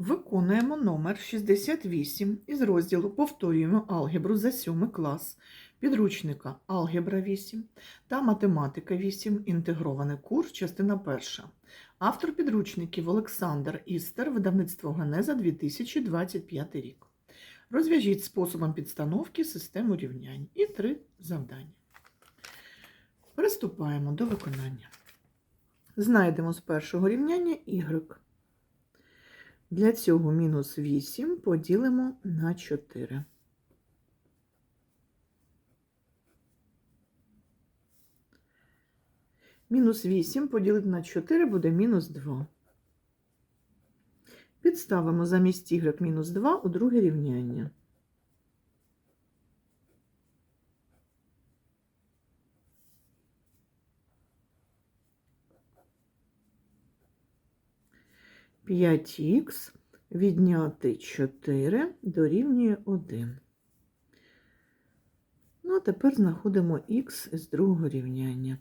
Виконуємо номер 68 із розділу Повторюємо алгебру за 7 клас підручника Алгебра 8 та Математика 8. Інтегрований курс, частина 1. Автор підручників Олександр Істер, видавництво Генеза 2025 рік. Розв'яжіть способом підстановки систему рівнянь і три завдання. Приступаємо до виконання. Знайдемо з першого рівняння y. Для цього мінус 8 поділимо на 4. Мінус 8 поділити на 4 буде мінус 2. Підставимо замість y мінус 2 у друге рівняння. П'ять х відняти 4 дорівнює 1. Ну, а тепер знаходимо х з другого рівняння.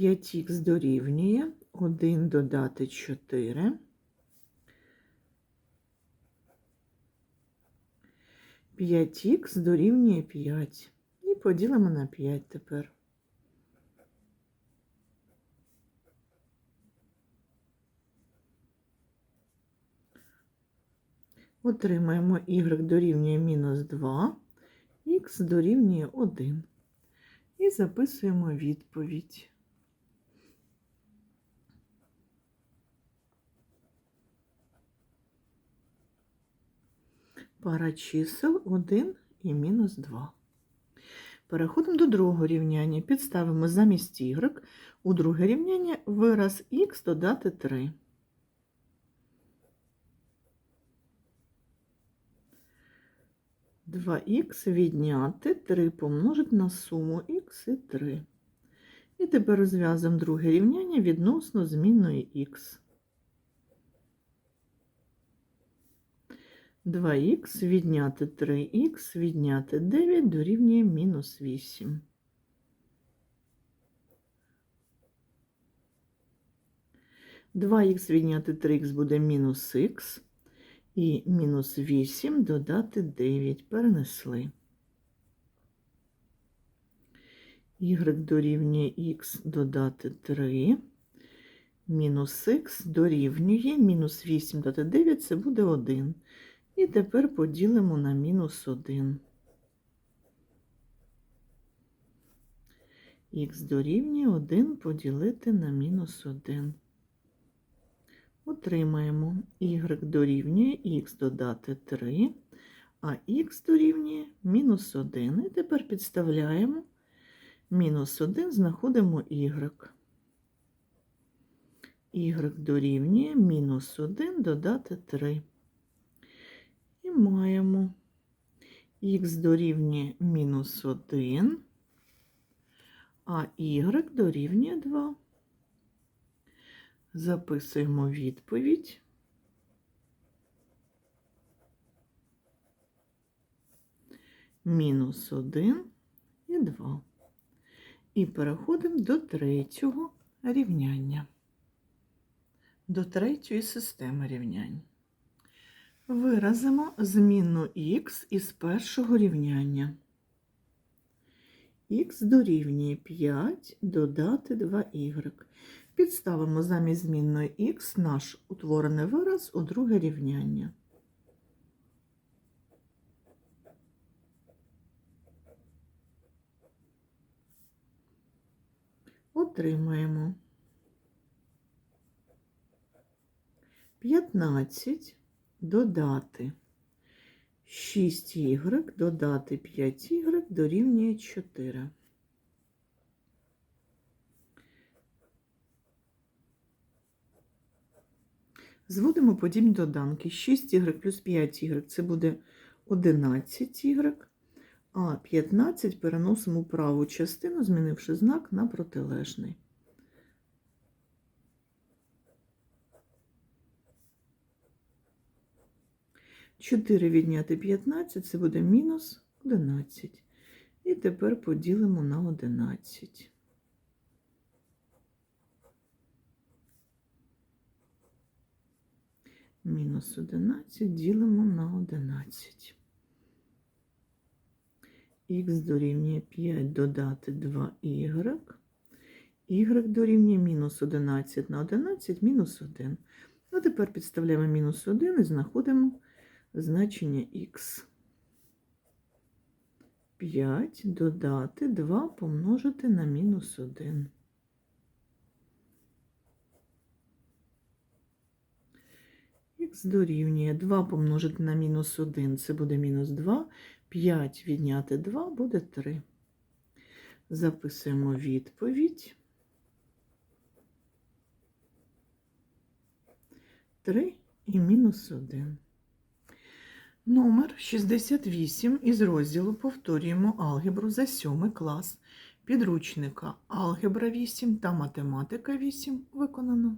5х дорівнює 1 додати 4. П'ять х дорівнює 5. І поділимо на 5 тепер. Отримаємо y дорівнює мінус 2, х дорівнює 1. І записуємо відповідь. Пара чисел 1 і мінус 2. Переходимо до другого рівняння. Підставимо замість y у друге рівняння вираз х додати 3. Два х відняти 3 помножити на суму х і 3. І тепер розв'язуємо друге рівняння відносно змінної х. 2х відняти 3х відняти 9 дорівнює мінус 8. Два х відняти 3х буде мінус х. І мінус 8 додати 9 перенесли. Y дорівнює х додати 3. Мінус х дорівнює мінус 8 додати 9 це буде 1. І тепер поділимо на мінус 1. Х дорівнює 1 поділити на мінус 1. Отримаємо y дорівнює х додати 3, а х дорівнює мінус 1. І тепер підставляємо мінус 1, знаходимо y. y дорівнює мінус 1 додати 3. І маємо х дорівнює мінус 1, а y дорівнює 2. Записуємо відповідь. Мінус 1 і 2. І переходимо до третього рівняння, до третьої системи рівнянь. Виразимо змінну х із першого рівняння. Х дорівнює 5 додати 2y. Підставимо замість змінної х наш утворений вираз у друге рівняння. Отримаємо 15 додати 6y додати 5y дорівнює 4. Зводимо подібні доданки. 6y плюс 5y це буде 11y, а 15 переносимо у праву частину, змінивши знак на протилежний. Чотири відняти 15 це буде мінус 11. І тепер поділимо на 11. Мінус 11 ділимо на 11. Х дорівнює 5 додати 2y. Y дорівнює мінус 11 на 11 мінус 1. А тепер підставляємо мінус 1 і знаходимо значення х. 5 додати 2 помножити на мінус 1. Х дорівнює 2 помножити на мінус 1, це буде мінус 2. 5 відняти 2 буде 3. Записуємо відповідь. 3 і мінус 1. Номер 68 із розділу повторюємо алгебру за 7 клас підручника Алгебра 8 та Математика 8 виконано.